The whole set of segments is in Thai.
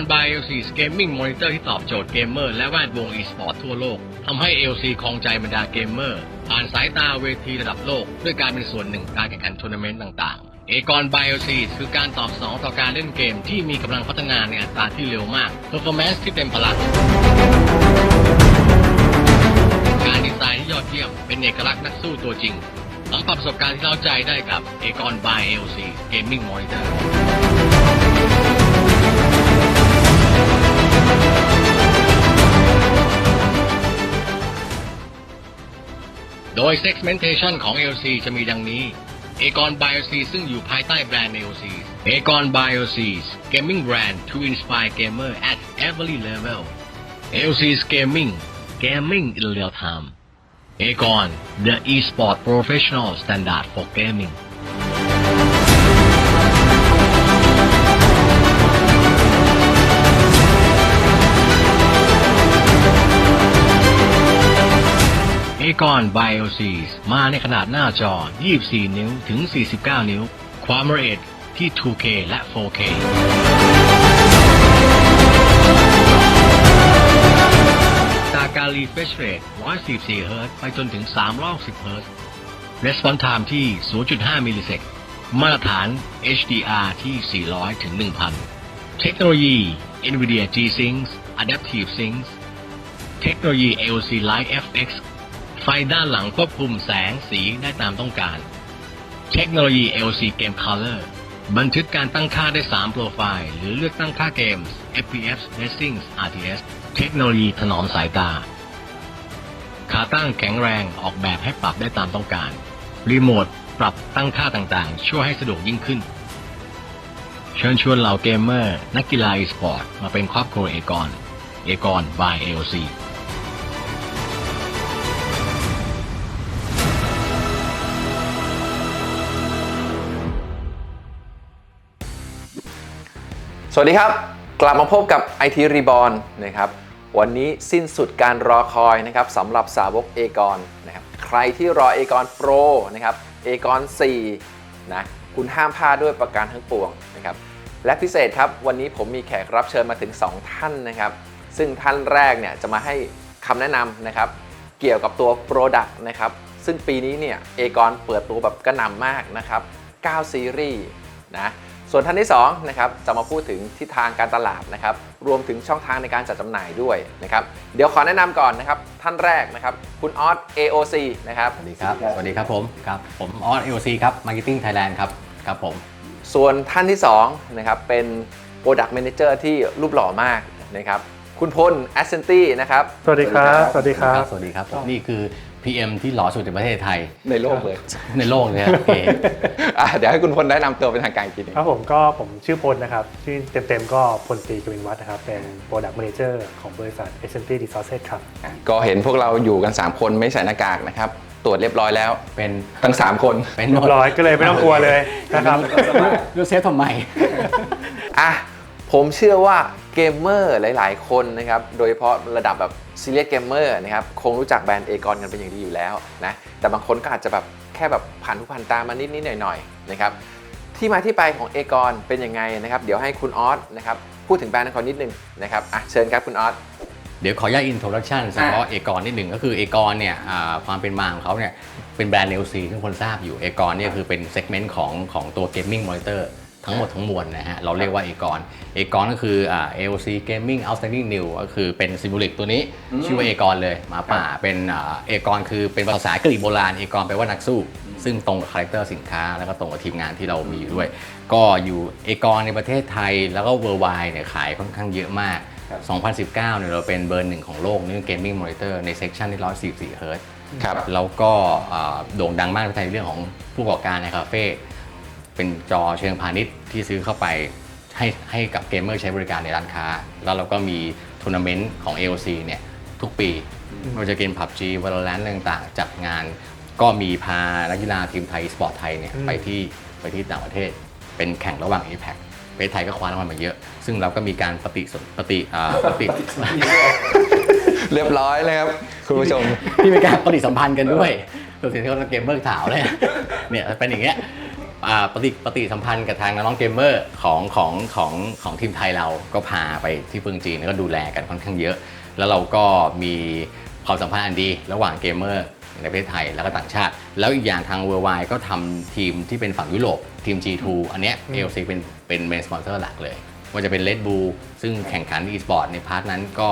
ร by LC Gaming Monitor ที่ตอบโจทย์เกมเมอร์และแวดวง e-sport ทั่วโลกทำให้ LC ครองใจบรรดาเกมเมอร์ผ่านสายตาเวทีระดับโลก ด้วยการเป็นส่วนหนึ่งการแข่งขันทัวร์นาเมนต์ต่างๆ เอกร by LC คือการตอบสนองต่อการเล่นเกมที่มีกำลังพัฒนาในอัตราที่เร็วมาก performance ที่เต็มพลังการดีไซน์ที่ยอดเยี่ยมเป็นเอกลักษณ์นักสู้ตัวจริงสัมผัสประสบการณ์ที่เล้าใจได้กับ a c o n by LC Gaming Monitor โดย segmentation ของ LC จะมีดังนี้ a c o n by LC ซึ่งอยู่ภายใต้แบรนด์ LC a c o n by LC Gaming Brand to inspire gamer at every level LC's Gaming Gaming in real time Aegon the e-sport professional standard for gaming เอกอน BioCs มาในขนาดหน้าจอ 24 นิ้วถึง 49 นิ้ว ความละเอียดที่ 2K และ 4K ตาการ refresh rate 144เฮิรตซ์ไปจนถึง360เฮิรตซ์ response time ที่ 0.5 มิลลิเซกมาตรฐาน HDR ที่ 400 ถึง 1,000 เทคโนโลยี NVIDIA G-Sync Adaptive Sync เทคโนโลยี AOC Light FX ฟด้านหลังควบคุมแสงสีได้ตามต้องการ เทคโนโลยี AOC Game Color บันทึกการตั้งค่าได้ 3 โปรไฟล์ หรือเลือกตั้งค่าเกม FPS Racing RTS เทคโนโลยีถนอมสายตา ขาตั้งแข็งแรงออกแบบให้ปรับได้ตามต้องการ รีโมทปรับตั้งค่าต่างๆ ช่วยให้สะดวกยิ่งขึ้น เชิญชวนเหล่าเกมเมอร์ นักกีฬาอีสปอร์ต มาเป็นครอบครัวเอกอน เอกอน by AOC วัสดีครับ กลับมาพบกับ IT Reborn นะครับ วันนี้สิ้นสุดการรอคอยนะครับสำหรับสาวกเอกอนนะครับ ใครที่รอเอกอน Pro นะครับเอกอน4นะคุณห้ามพลาดด้วยประการทั้งปวงนะครับ และพิเศษครับ วันนี้ผมมีแขกรับเชิญมาถึง 2 ท่านนะครับ ซึ่งท่านแรกเนี่ยจะมาให้คำแนะนำนะครับ เกี่ยวกับตัว Product นะครับ ซึ่งปีนี้เนี่ยเอกอนเปิดตัวแบบกระหน่ำมากนะครับ 9 ซีรีส์นะ ส่วนท่านที่2นะครับจะมาพูดถึงทิศทางการตลาดนะครับรวมถึงช่องทางในการจัดจำหน่ายด้วยนะครับเดี๋ยวขอแนะนำก่อนนะครับท่านแรกนะครับคุณออส AOC นะครับสวัสดีครับ สวัสดีครับผมครับผมออสเอลซีครับ Marketing Thailand ครับครับผมส่วนท่านที่2นะครับเป็น Product Manager ที่รูปหล่อมากนะครับคุณพล a s c e n t y นะครับ สวัสดีครับ สวัสดีครับ สวัสดีครับผมนี่คือ PM ที่หล่อสุดในประเทศไทย ในโลกเลย ในโลกเลยครับโอเคอะเดี๋ยวให้คุณพลแนะนำตัวเป็นทางการอีกทีหนึงครับผมก็ผมชื่อพลนะครับ ชื่อเต็มๆก็พลตรีกวินวัฒน์นะครับ เป็น Product Manager ของบริษัท s m t Resources ครับ อะก็เห็นพวกเราอยู่กัน 3 คนไม่ใส่หน้ากากนะครับ ตรวจเรียบร้อยแล้ว เป็นทั้ง 3 คน เป็นเรียบร้อยก็เลยไม่ต้องกลัวเลยนะครับดูเซฟทำไม อะผมเชื่อว่า เกมเมอร์หลาย ๆ คนนะครับ โดยเฉพาะระดับแบบซีเรียสเกมเมอร์นะครับ คงรู้จักแบรนด์เอกอนกันเป็นอย่างดีอยู่แล้วนะ แต่บางคนก็อาจจะแบบแค่แบบผ่านผู้ผ่านตามมานิดๆหน่อยๆนะครับ ที่มาที่ไปของเอกอนเป็นยังไงนะครับ เดี๋ยวให้คุณออสนะครับพูดถึงแบรนด์ของเขานิดนึงนะครับ อะเชิญครับคุณออสเดี๋ยวขออนุญาตอินโทรดักชันเฉพาะเอกรนิดหนึ่งก็คือเอกรเนี่ยอ่าความเป็นมาของเขาเนี่ยเป็นแบรนด์ LC ที่ทุกคนทราบอยู่เอกรเนี่ยคือเป็นเซกเมนต์ของของตัว Gaming Monitor ทั้งหมดทั้งมวลนะฮะ เราเรียกว่าเอกรเอกรก็คืออ่า LC Gaming Outstanding New ก็คือเป็นซิมูลิกตัวนี้ ชื่อว่าเอกรเลยหมาป่าเป็นอ่าเอกรคือเป็นภาษากรีกโบราณเอกรแปลว่านักสู้ ซึ่งตรงกับคาแรคเตอร์สินค้า แล้วก็ตรงกับทีมงานที่เรามีอยู่ด้วย ก็อยู่เอกรในประเทศไทยแล้วก็เวอร์ไวเนี่ยขายค่อนข้างเยอะมาก 2019เนี่ยเราเป็นเบอร์หนึ่งของโลกในเรื่อง Gaming Monitor ในเซกชันที่144เฮิร์ตซ์ครับ แล้วก็อ่าโด่งดังมากในประเทศไทยในเรื่องของผู้ประกอบการในคาเฟ่ เป็นจอเชิงพาณิชย์ที่ซื้อเข้าไปให้ให้กับเกมเมอร์ใช้บริการในร้านค้า แล้วเราก็มีทัวร์นาเมนต์ของ AOC เนี่ยทุกปีไม่ว่าจะเกม PUBG Valorant อะไรต่างๆ จัดงานก็มีพานักกีฬาทีมไทย สปอร์ตไทยเนี่ยอืมไปที่ไปที่ต่างประเทศ เป็นแข่งระหว่าง APEC ประเทศไทยก็คว้ารางวัลมาเยอะ ซึ่งเราก็มีการปฏิสนปฏิอ่าปฏิเรียบร้อยเลยครับ คุณผู้ชมที่มีการปฏิสัมพันธ์กันด้วยตัวสิ่งที่เขาเกมเมอร์ถาวเลยเนี่ยเป็นอย่างเงี้ยอ่า ปฏิปฏิสัมพันธ์กับทางน้องเกมเมอร์ของของของของทีมไทยเราก็พาไปที่เมืองจีนแล้วก็ดูแลกันค่อนข้างเยอะ แล้วเราก็มีความสัมพันธ์อันดีระหว่างเกมเมอร์ในประเทศไทยแล้วก็ต่างชาติ แล้วอีกอย่างทางเวอร์ไวก็ทำทีมที่เป็นฝั่งยุโรปทีม G2 อันเนี้ย ALC เป็นเป็นเมนสปอนเซอร์หลักเลยว่าจะเป็น Red Bull ซึ่งแข่งขัน e-sport ในพาร์ทนั้นก็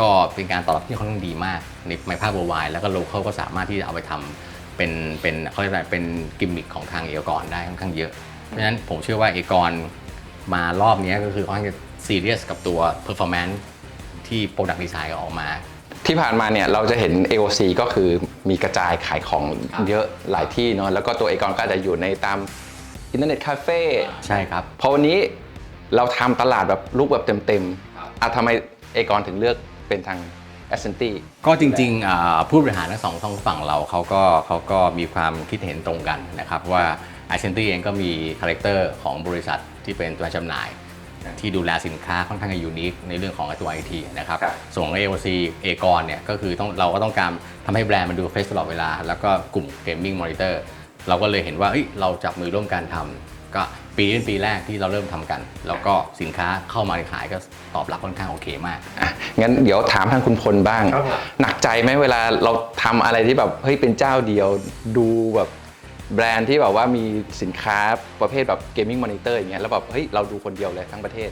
ก็เป็นการตอบรับที่ค่อนข้างดีมากในภาคเวอร์ไวแล้วก็โลเคอลก็สามารถที่จะเอาไปทำ เป็นเป็นเขาเรียกอะไรเป็นกิมมิคของทางเอกรได้ค่อนข้างเยอะ เพราะฉะนั้นผมเชื่อว่าเอกรมารอบนี้ก็คือค่อนข้างจะซีเรียสกับตัว performance ที่ Product Design ออกมา ที่ผ่านมาเนี่ยเราจะเห็น AOC ก็คือมีกระจายขายของเยอะหลายที่เนาะแล้วก็ตัวเอกอนก็อาจจะอยู่ในตามอินเทอร์เน็ตคาเฟ่ใช่ครับพอวันนี้เราทำตลาดแบบรูปแบบเต็มๆอะทำไมเอกอนถึงเลือกเป็นทาง a s c e n t y ก็จริงๆอ่าผู้บริหารทั้งสองท้องฝั่งเราเขาก็เขาก็มีความคิดเห็นตรงกันนะครับว่า a อ c e n t y เองก็มีคาแรคเตอร์ของบริษัทที่เป็นตัวจำหน่าย ที่ดูแลสินค้าค่อนข้างจะยูนิคในเรื่องของตัว IT นะครับ ครับ ส่วน AOC เอกรเนี่ยก็คือต้องเราก็ต้องการทำให้แบรนด์มันดูเฟสตลอดเวลา แล้วก็กลุ่ม Gaming Monitor เราก็เลยเห็นว่าเอ้ยเราจับมือร่วมกันทำ ก็ปีนี้เป็นปีแรกที่เราเริ่มทำกัน แล้วก็สินค้าเข้ามาในขายก็ตอบรับค่อนข้างโอเคมาก อะงั้นเดี๋ยวถามทางคุณพลบ้าง ครับผม หนักใจไหมเวลาเราทำอะไรที่แบบเฮ้ยเป็นเจ้าเดียว ดูแบบแบรนด์ที่แบบว่ามีสินค้าประเภทแบบเกมมิ่งมอนิเตอร์อย่างเงี้ยแล้วแบบเฮ้ยเราดูคนเดียวเลยทั้งประเทศ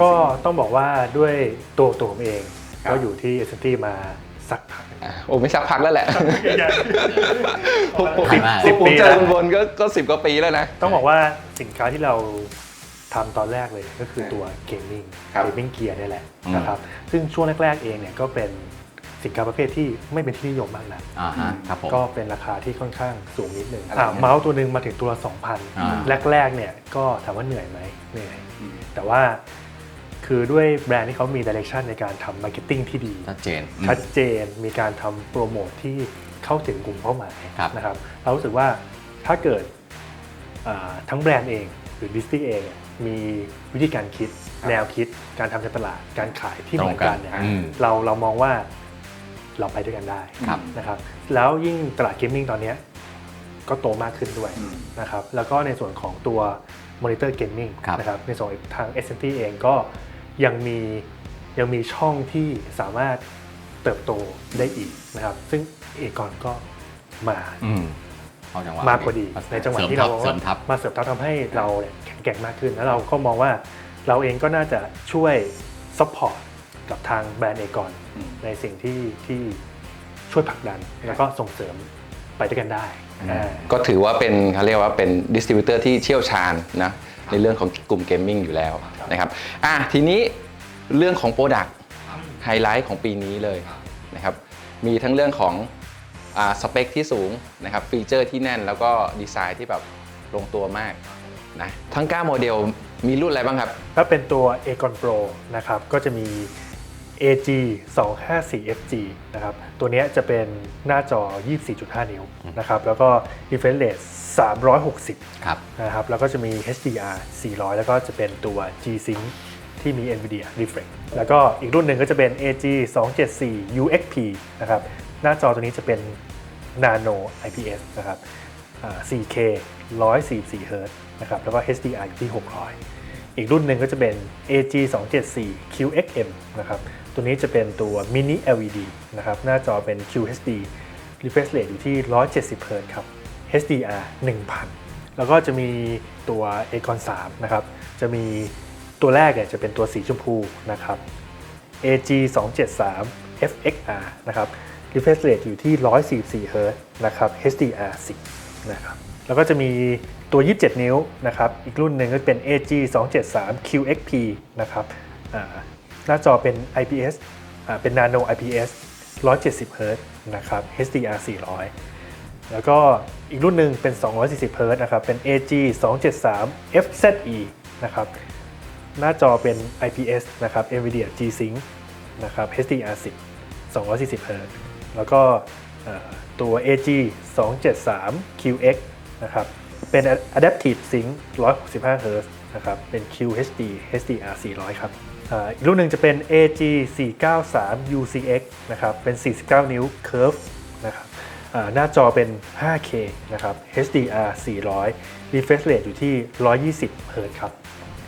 ก็ต้องบอกว่าด้วยตัวตัวผมเอง ครับ ก็อยู่ที่เอเซนตี้มาสักพักอะ โอ้ไม่สักพักแล้วแหละผมผมสิบสิสิบผมปีเจแล้อวคุณพลก็ก็สิบกว่าปีแล้วนะ ต้องบอกว่าสินค้าที่เราทำตอนแรกเลยก็คือตัวเกมมิ่งครับเกมมิ่งเกียร์นี่ยแหละอืม นะครับซึ่งช่วงแรกๆเองเนี่ยก็เป็นสินค้าประเภทที่ไม่เป็นที่นิยมมากนะอ่าฮะครับผม ก็เป็นราคาที่ค่อนข้างสูงนิดนึงอะไรอะเงี้ย เมาส์ตัวหนึ่งมาถึงตัวละอ่า2,000แรกๆเนี่ยก็ถามว่าเหนื่อยไหมเหนื่อย แต่ว่า คือด้วยแบรนด์ที่เขามีดิเรกชันในการทำมาร์เก็ตติ้งที่ดีชัดเจนอืมชัดเจนมีการทำโปรโมทที่เข้าถึงกลุ่มเป้าหมายครับนะครับเรารู้สึกว่าถ้าเกิดอ่าทั้งแบรนด์เองหรือดิสตี้เองเนี่ยมีวิธีการคิดแนวคิดการทำการตลาดการขายที่เหมือนกันเนี่ยอืมเราเรามองว่าเราไปด้วยกันได้ครับนะครับแล้วยิ่งตลาดเกมมิ่งตอนเนี้ยก็โตมากขึ้นด้วยนะครับแล้วก็ในส่วนของตัวมอนิเตอร์เกมมิ่งครับนะครับในส่วนทาง s อ p เองก็ ยังมียังมีช่องที่สามารถเติบโตได้อีกนะครับ ซึ่งเอกอนก็มาอืมเอาจังหวะมากพอดีในจังหวะที่เราเสริมทัพมาเสริมทัพทำให้เราเนี่ยแข็งแกร่งมากขึ้น แล้วเราก็มองว่าเราเองก็น่าจะช่วยซัพพอร์ตกับทางแบรนด์เอกอนในสิ่งที่ที่ช่วยผลักดันแล้วก็ส่งเสริมไปด้วยกันได้อ่าก็ถือว่าเป็นเขาเรียกว่าเป็นดิสติบิวเตอร์ที่เชี่ยวชาญนะในเรื่องของกลุ่มเกมมิ่งอยู่แล้ว นะครับอะทีนี้เรื่องของโปรดักต์ไฮไลท์ของปีนี้เลยนะครับมีทั้งเรื่องของอาสเปคที่สูงนะครับฟีเจอร์ที่แน่นแล้วก็ดีไซน์ที่แบบลงตัวมากนะทั้ง 9 โมเดลมีรุ่นอะไรบ้างครับ ถ้าเป็นตัว Aegon Pro นะครับก็จะมี AG 254 FG นะครับ ตัวเนี้ยจะเป็นหน้าจอ 24.5 นิ้วนะครับ แล้วก็ refresh rate 360 ครับ นะครับ แล้วก็จะมี HDR 400 แล้วก็จะเป็นตัว G-Sync ที่มี NVIDIA Reflex แล้วก็อีกรุ่นหนึ่งก็จะเป็น AG 274 UXP นะครับ หน้าจอตัวนี้จะเป็น Nano IPS นะครับอ่า 4K 144 Hz นะครับ แล้วก็ HDR อยู่ที่ 600 อีกรุ่นหนึ่งก็จะเป็น AG 274 QXM นะครับ ตัวนี้จะเป็นตัว Mini LED นะครับ หน้าจอเป็น QHD refresh rate อยู่ที่ 170 Hz ครับ HDR 1000 แล้วก็จะมีตัว Acon 3นะครับ จะมีตัวแรกเนี่ยจะเป็นตัวสีชมพูนะครับ AG 273 FXR นะครับ refresh rate อยู่ที่ 144 Hz นะครับ HDR 10นะครับ แล้วก็จะมีตัว 27 นิ้วนะครับ อีกรุ่นหนึ่งก็เป็น AG 273 QXP นะครับ หน้าจอเป็น IPS เป็น Nano IPS 170 Hz นะครับ HDR 400 แล้วก็อีกรุ่นหนึ่งเป็น 240 Hz นะครับ เป็น AG 273 FZE นะครับ หน้าจอเป็น IPS นะครับ NVIDIA G-Sync นะครับ HDR10 240 Hz แล้วก็เอ่อตัว AG 273 QX นะครับ เป็น Adaptive Sync 165 Hz นะครับ เป็น QHD HDR 400 ครับ อ่าอีกรุ่นหนึ่งจะเป็น AG 493 UCX นะครับ เป็น 49 นิ้ว Curve นะครับอ่าหน้าจอเป็น 5K นะครับ HDR 400 refresh rate อยู่ที่ 120 Hz ครับ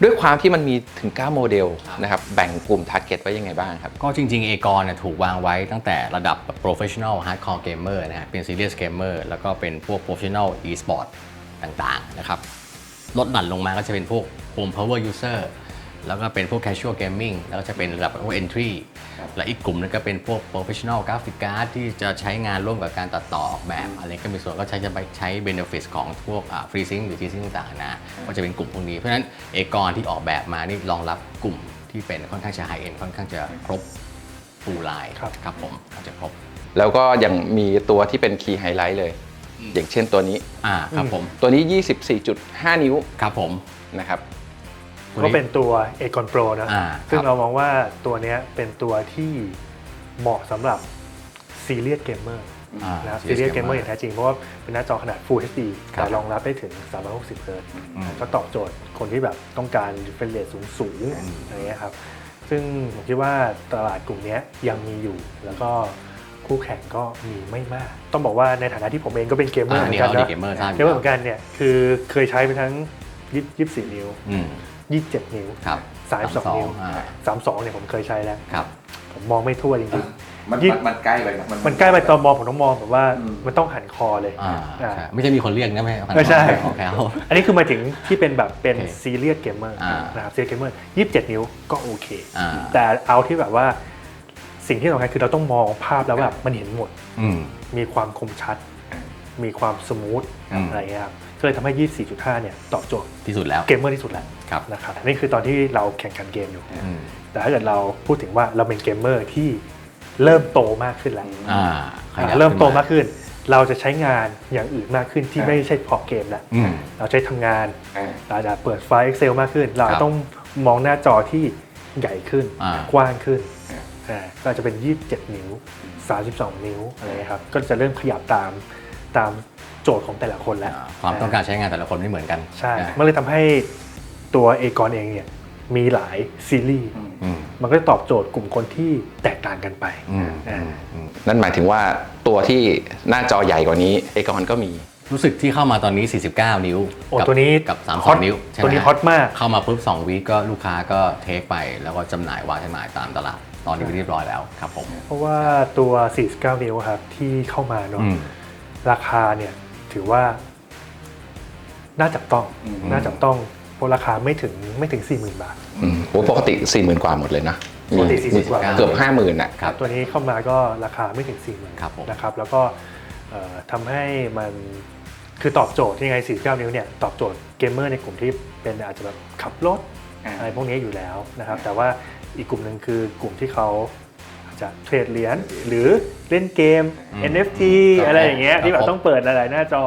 ด้วยความที่มันมีถึง 9 โมเดลนะครับ แบ่งกลุ่ม target ไว้ยังไงบ้างครับ ก็จริง ๆ เอกรเนี่ยถูกวางไว้ตั้งแต่ระดับ professional hardcore gamer นะฮะ เป็น serious gamer แล้วก็เป็นพวก professional e-sport ต่าง ๆ นะครับ ลดหลั่นลงมาก็จะเป็นพวก home power user แล้วก็เป็นพวก casual gaming แล้วก็จะเป็นระดับพวก entry และอีกกลุ่มนึงก็เป็นพวก professional graphic card ที่จะใช้งานร่วมกับการตัดต่อออกแบบ อะไรก็มีส่วนก็ใช้จะไปใช้ benefits ของพวก free sync หรือ G-Sync ต่างๆนะก็จะเป็นกลุ่มพวกนี้ เพราะฉะนั้นเอกรที่ออกแบบมานี่รองรับกลุ่มที่เป็นค่อนข้างจะ high end ค่อนข้างจะครบฟูลไลน์ครับครับผมอาจจะครบ แล้วก็ยังมีตัวที่เป็น key highlight เลย อย่างเช่นตัวนี้อ่าครับผมตัวนี้ 24.5 นิ้วครับผมนะครับ ก็เป็นตัว a c o n Pro นะอ่าซึ่งครับเรามองว่าตัวเนี้ยเป็นตัวที่เหมาะสำหรับ Serious Gamer อ่านะครับ Serious Serious Gamer Gamer อย่างแท้จริง เพราะว่าเป็นหน้าจอขนาด Full HD ครับแต่รองรับได้ถึง 360 Hz อืมก็ตอบโจทย์คนที่แบบต้องการ refresh rate สูงๆอะไรเงี้ยครับ ซึ่งผมคิดว่าตลาดกลุ่มเนี้ยยังมีอยู่แล้วก็คู่แข่งก็มีไม่มาก ต้องบอกว่าในฐานะที่ผมเองก็เป็นเกมเมอร์อ่าเหมือนี่นกันเขาดีนะเกมเมอร์ทราบอเกมยู่เมอร์เหมือนกันเนี่ยคือเคยใช้ไปทั้ง24นิ้วอืม 27 นิ้วครับ32นิ้วอ่า32เนี่ยผมเคยใช้แล้ว ครับ ผมมองไม่ทั่วจริง มันยิ่ง มันใกล้ไปนะ ๆ มันใกล้ไปตอนมองผมต้องมองแบบว่าอืม มันต้องหันคอเลย อ่าอ่าใช่ไม่ใช่มีคนเรียกนะไม่ไม่ใช่ของเขาอันนี้คือหมายถึงที่เป็นแบบเป็นโอเคซีเรียสเกมเมอร์อ่านนะครับซีเรียสเกมเมอร์27 นิ้วก็โอเค อ่า แต่เอาที่แบบว่าสิ่งที่สำคัญคือเราต้องมองภาพแล้วแบบมันเห็นหมด อืม มีความคมชัด มีความสมูทอืม อะไรเงี้ยครับ ก็เลยทำให้ 24.5 เนี่ยตอบโจทย์ที่สุดแล้ว เกมเมอร์ที่สุดแล้วครับ นะครับนี่คือตอนที่เราแข่งขันเกมอยู่ อืมแต่ถ้าเกิดเราพูดถึงว่าเราเป็นเกมเมอร์ที่เริ่มโตมากขึ้นแล้วอ่าขยับเริ่มโตขึ้นมากขึ้น เราจะใช้งานอย่างอื่นมากขึ้นที่ไม่ใช่เฉพาะเกมแล้วอืมเราใช้ทำงาน อ่า เราจะเปิดไฟล์ Excel มากขึ้น เราครับต้องมองหน้าจอที่ใหญ่ขึ้น อ่ากว้างขึ้นอ่าก็จะเป็น 27 นิ้ว 32 นิ้วอะไรเงี้ยครับ ก็จะเริ่มขยับตามตาม โจทย์ของแต่ละคนแล้วอ่าความต้องการใช้งานแต่ละคนไม่เหมือนกัน ใช่นะมันเลยทำให้ตัวเอกอนเองเนี่ยมีหลายซีรีส์อืมมันก็จะตอบโจทย์กลุ่มคนที่แตกต่างกันไปอืมอ่าอืมอืมนั่นหมายถึงว่าตัวที่หน้าจอใหญ่กว่านี้ เอกอนก็มีรู้สึกที่เข้ามาตอนนี้ 49 นิ้วโอ้กับตัวนี้กับฮอต32 นิ้วใช่ไหมตัวนี้ฮอตมาก เข้ามาปุ๊บ2วีคก็ลูกค้าก็เทคไป แล้วก็จำหน่ายวางจำหน่ายตามตลาด ตอนนี้เรียบร้อยแล้วครับผม เพราะว่าตัว 49 นิ้วครับที่เข้ามาเนาะอืมราคาเนี่ย ถือว่าน่าจับต้องน่าจับต้องเพราะราคาไม่ถึงไม่ถึง 40,000 บาทอืมโอ้ปกติ40,000กว่าหมดเลยนะปกติมี40,000กว่า เกือบ50,000อะ ครับ ตัวนี้เข้ามาก็ราคาไม่ถึง 40,000ครับผม นะครับ แล้วก็เอ่อทำให้มันคือตอบโจทย์ยังไง 49 นิ้วเนี่ยตอบโจทย์เกมเมอร์ในกลุ่มที่เป็นอาจจะแบบขับรถอ่าอะไรพวกนี้อยู่แล้วนะครับ แต่ว่าอีกกลุ่มหนึ่งคือกลุ่มที่เขา อาจะเทรดเหรียญหรือเล่นเกม NFT อะไรอย่างเงี้ยที่แบบต้องเปิดหลายๆหน้าจอ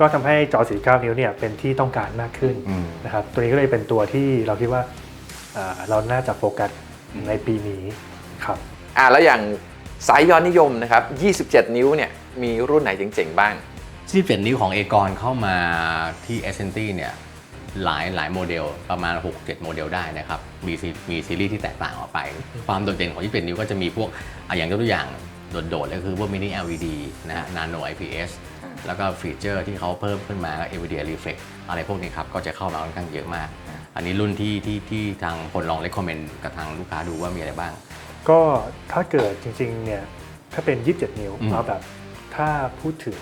ก็ทำให้จอ 49 นิ้วเนี่ยเป็นที่ต้องการมากขึ้นนะครับตัวนี้ก็เลยเป็นตัวที่เราคิดว่าเราน่าจะโฟกัสในปีนี้ครับอ่าแล้วอย่างสายยอดนิยมนะครับ 27 นิ้วเนี่ยมีรุ่นไหนเจ๋งๆบ้าง17นิ้วของเอกรเข้ามาที่ s c e n t เนี่ยหลายหลายโมเดลประมาณ 6-7 โมเดลได้นะครับ มีซีมีซีรีส์ที่แตกต่างออกไป ความโดดเด่นของ27นิ้วก็จะมีพวกอะอย่างยกตัวอย่างโดดๆเลยคือพวก mini LED นะฮะ nano IPS แล้วก็ฟีเจอร์ที่เขาเพิ่มขึ้นมาก็ NVIDIA Reflex อะไรพวกนี้ครับก็จะเข้ามาค่อนข้างเยอะมาก อันนี้รุ่นที่ที่ที่ทางคนลอง recommend กับทางลูกค้าดูว่ามีอะไรบ้าง ก็ถ้าเกิดจริงๆเนี่ยถ้าเป็น 27 นิ้วอืม เอาแบบถ้าพูดถึง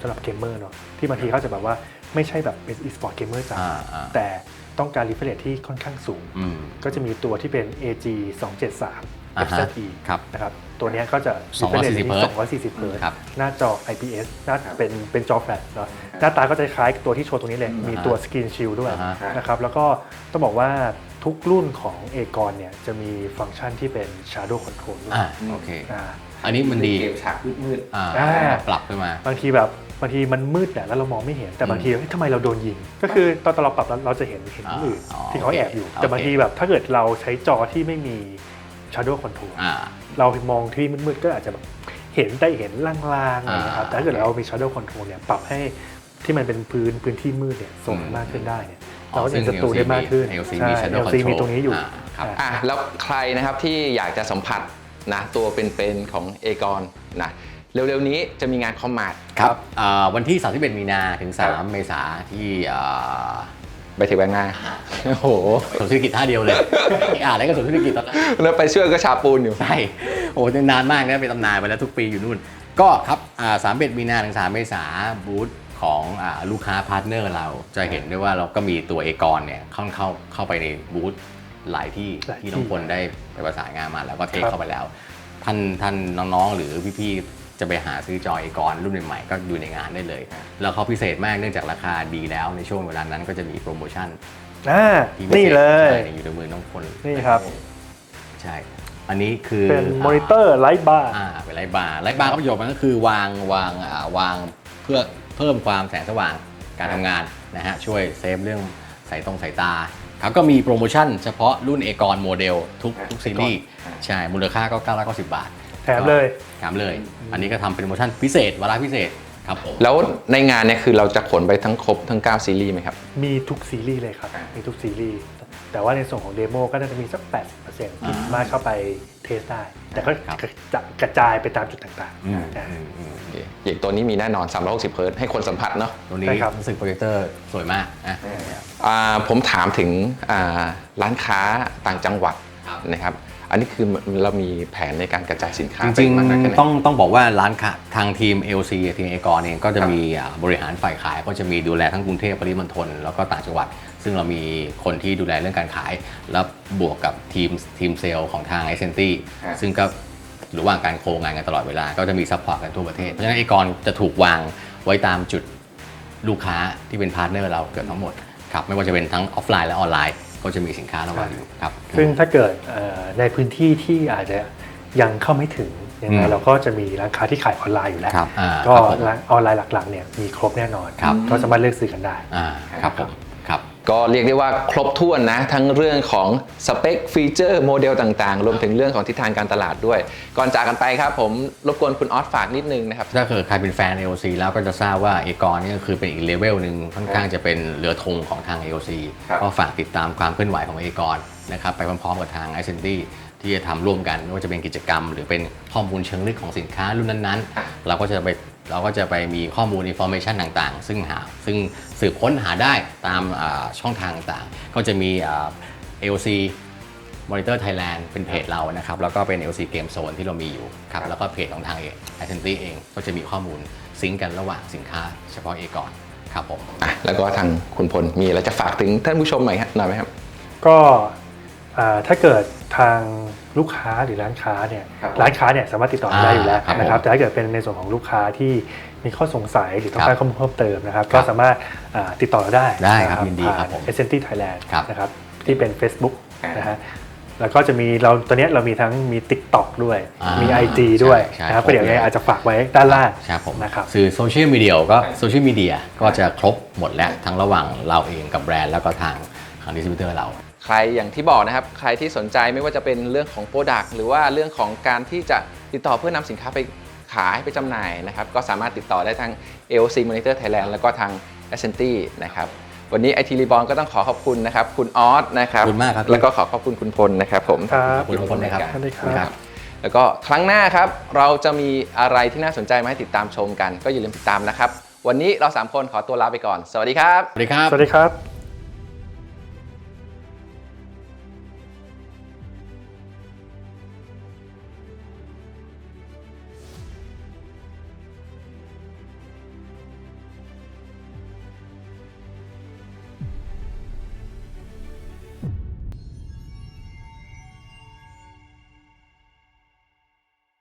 สำหรับเกมเมอร์เนาะที่บางทีเขาจะแบบว่าไม่ใช่แบบเป็น e-sport gamer จ๋าอ่าอ่า แต่ ต้องการ refresh ที่ค่อนข้างสูง อืม ก็จะมีตัวที่เป็น AG 273 อ่าฮะ FZE ครับ นะครับ ตัวเนี้ยก็จะ240 refresh rate ที่ Hz 240 Hz ครับ หน้าจอ IPS หน้าเป็นเป็นจอแฟลชเนาะหน้าตาก็จะคล้ายกับตัวที่โชว์ตรงนี้เลย มีตัว Screen Shield ด้วยอ่าฮะ นะครับแล้วก็ต้องบอกว่าทุกรุ่นของเอกรเนี่ยจะมีฟังก์ชันที่เป็น Shadow Control ด้วยอ่าโอเค อ่า อันนี้มันดี เกมฉากมืดอ่าอ่า ปรับขึ้นมา บางทีแบบ บางทีมันมืดเนี่ยแล้วเรามองไม่เห็นแต่บางทีอืมเฮ้ยทำไมเราโดนยิง ก็คือตอนตอนเราปรับแล้วเราจะเห็นเห็นคนอื่นอ๋อที่เขาแอบอยู่โอเคแต่บางทีแบบถ้าเกิดเราใช้จอที่ไม่มี Shadow Control อ่าเรามองที่มืดๆก็อาจจะแบบเห็นแต่เห็นลางๆอะไรนะครับอ่าแต่ถ้าเกิดเรามี Shadow Control เนี่ยปรับให้ที่มันเป็นพื้นพื้นที่มืดเนี่ยสว่างอืมมากขึ้นได้เนี่ยอ๋อเราก็จะเห็นศัตรูได้มากขึ้น LC ใช่มี Shadow LC มี Control ตรงนี้อยู่อ่าครับๆอะแล้วใครนะครับที่อยากจะสัมผัสนะตัวเป็นๆของเอกอนนะ เร็วๆนี้จะมีงานคอมมาด ครับอ่าวันที่ 31 มีนาถึง3เมษาที่อ่าไปถึงแบงค์หน้าโอ้โห สวนธุรกิจท่าเดียวเลย อ่านอะไรก็สวนธุรกิจตอนนั้น แล้วไปช่วยก็ชาปูนอยู่ ใช่ โอ้โหนานมากนะเป็นตำนานไปแล้วทุกปีอยู่นู่น ก็ครับอ่าสามเบ็ดมีนาถึงสามเมษาบูธของอ่าลูกค้าพาร์ทเนอร์เราจะเห็นได้ว่าเราก็มีตัวเอกรเนี่ยเข้าเข้าเข้าไปในบูธหลายที่หลายที่ ที่น้องพลได้ไปประสานงานมาแล้วก็เทคครับเข้าไปแล้ว ท่านท่านน้องๆ หรือพี่ๆ จะไปหาซื้อจอยเอกรรุ่นใหม่ๆก็อยู่ในงานได้เลย แล้วเขาพิเศษมากเนื่องจากราคาดีแล้วในช่วงเวลานั้นก็จะมีโปรโมชั่นอ่าที่พิศษนี่เลยใช่อยู่ในมือน้องพลนี่ครับ ใช่ อันนี้คือเป็นมอนิเตอร์ไลท์บาร์อ่าเป็นไลท์บาร์ไลท์บาร์ก็ประโยชน์มันก็คือวางวางอ่าวางเพื่อเพิ่มความแสงสว่างการทำงานนะฮะช่วยเซฟเรื่องสายตรงสายตาครับก็มีโปรโมชั่นเฉพาะรุ่นเอกรโมเดลทุกทุกซีรีส์ใช่มูลค่าก็990บาท แถมเลยแถมเลย อันนี้ก็ทำเป็นโปรโมชั่นพิเศษวาระพิเศษครับผมแล้วในงานเนี่ยคือเราจะขนไปทั้งครบทั้ง 9 ซีรีส์ไหมครับ มีทุกซีรีส์เลยครับ มีทุกซีรีส์ แต่ว่าในส่วนของเดโมก็น่าจะมีสัก 80%ที่สามารถเข้าไปเทสได้ แต่ก็ครับจะกระจายไปตามจุดต่างอืมๆนะอืมอืมโอเคอย่างตัวนี้มีแน่นอน 360เฮิร์ตซ์ให้คนสัมผัสเนาะตัวนี้ใช่ครับรู้สึกโปรเจคเตอร์สวยมากนะอ่าผมถามถึงอ่าร้านค้าต่างจังหวัดครับนะครับ อันนี้คือเรามีแผนในการกระจายสินค้าจริงไปมากน้อยแค่ไหนๆต้องต้องบอกว่าร้านค้าทางทีม LC ทีมเอกรเองก็จะมีอ่าบริหารฝ่ายขายก็จะมีดูแลทั้งกรุงเทพปริมณฑลแล้วก็ต่างจังหวัด ซึ่งเรามีคนที่ดูแลเรื่องการขาย แล้วบวกกับทีมทีมเซลล์ของทางไอเซนตี้ครับซึ่งก็ระหว่างการโคงานกันตลอดเวลา ก็จะมีซัพพอร์ตกันทั่วประเทศ เพราะฉะนั้นเอกรจะถูกวางไว้ตามจุดลูกค้าที่เป็นพาร์ทเนอร์เราเกือบทั้งหมดครับไม่ว่าจะเป็นทั้งออฟไลน์และออนไลน์ ก็จะมีสินค้าเราวางอยู่ครับ ซึ่งถ้าเกิดเอ่อในพื้นที่ที่อาจจะยังเข้าไม่ถึงยังไงอืมเราก็จะมีร้านค้าที่ขายออนไลน์อยู่แล้วครับอ่าก็ครับผมร้านออนไลน์หลักๆเนี่ยมีครบแน่นอนครับก็สามารถเลือกซื้อกันได้อ่าครับผมครับ ก็เรียกได้ว่าครบถ้วนนะ ทั้งเรื่องของสเปคฟีเจอร์โมเดลต่างๆ รวมถึงเรื่องของทิศทางการตลาดด้วย ก่อนจากกันไปครับ ผมรบกวนคุณออสฝากนิดนึงนะครับ ถ้าเกิดใครเป็นแฟน AOC แล้วก็จะทราบว่าเอกรนี่ก็คือเป็นอีกเลเวลหนึ่งค่อนข้างจะเป็นเรือธงของทาง AOC ครับก็ฝากติดตามความเคลื่อนไหวของเอกรนะครับไปพร้อมๆกับทาง i อ e n t y ที่จะทำร่วมกันไม่ว่าจะเป็นกิจกรรม หรือเป็นข้อมูลเชิงลึกของสินค้ารุ่นนั้นๆ เราก็จะไป เราก็จะไปมีข้อมูล information ต่างๆ ซึ่งหาซึ่งสืบค้นหาได้ตามอ่าช่องทางต่างๆ ก็จะมีอ่า AOC Monitor Thailand เป็นเพจเรานะครับ แล้วก็เป็น LC Game Zone ที่เรามีอยู่ครับ แล้วก็เพจของทาง i c e n t y เอง ก็จะมีข้อมูลซิงก์กันระหว่างสินค้าเฉพาะเอก่อนครับผมอะแล้วก็ทางคุณพลมีอะไรจะฝากถึงท่านผู้ชมหน่อยฮะหน่อยไหมครับ ก็อ่าถ้าเกิด ทางลูกค้าหรือร้านค้าเนี่ยครับร้านค้าเนี่ยสามารถติดต่อได้อยู่แล้วอ่าครับนะครับผมแต่ถ้าเกิดเป็นในส่วนของลูกค้าที่มีข้อสงสัยหรือต้องครัการบข้อมูลเพิ่มเติมนะครับคก็รับสามารถอ่าติดต่อเราได้ได้ครับนะยินดีครับผมเอเซนตี้ไทยแลนด์ครับ นะครับที่เป็น Facebook อ่าน นะฮะแล้วก็จะมีเราตอนเนี้ยเรามีทั้งมี TikTok ด้วยมีมี IG ด้วยใช่นะครับครบก็เดี๋ยวยังไงเลยอาจจะฝากไว้ด้านล่างครับผมนะครับ สื่อโซเชียลมีเดียก็โซเชียลมีเดียก็จะครบหมดแล้ว ทั้งระหว่างเราเองกับแบรนด์แล้วก็ทางทางดิสติบิวเตอร์เรา ใครอย่างที่บอกนะครับ ใครที่สนใจไม่ว่าจะเป็นเรื่องของโปรดักต์หรือว่าเรื่องของการที่จะติดต่อเพื่อนำสินค้าไปขายไปจำหน่ายนะครับ ก็สามารถติดต่อได้ทาง AOC Monitor Thailand แล้วก็ทาง a s c e n t y นะครับวันนี้ IT Reborn ก็ต้องขอขอบคุณนะครับ คุณออสนะครับขอบคุณมากครับแล้วก็ขอขอบคุณคุณพลนะครับผมครับขอบคุณทุกคนนะครับสวัสดีครับ แล้วก็ครั้งหน้าครับ เราจะมีอะไรที่น่าสนใจมาให้ติดตามชมกัน ก็อย่าลืมติดตามนะครับ วันนี้เราสามคนขอตัวลาไปก่อน สวัสดีครับ สวัสดีครับ สวัสดีครับ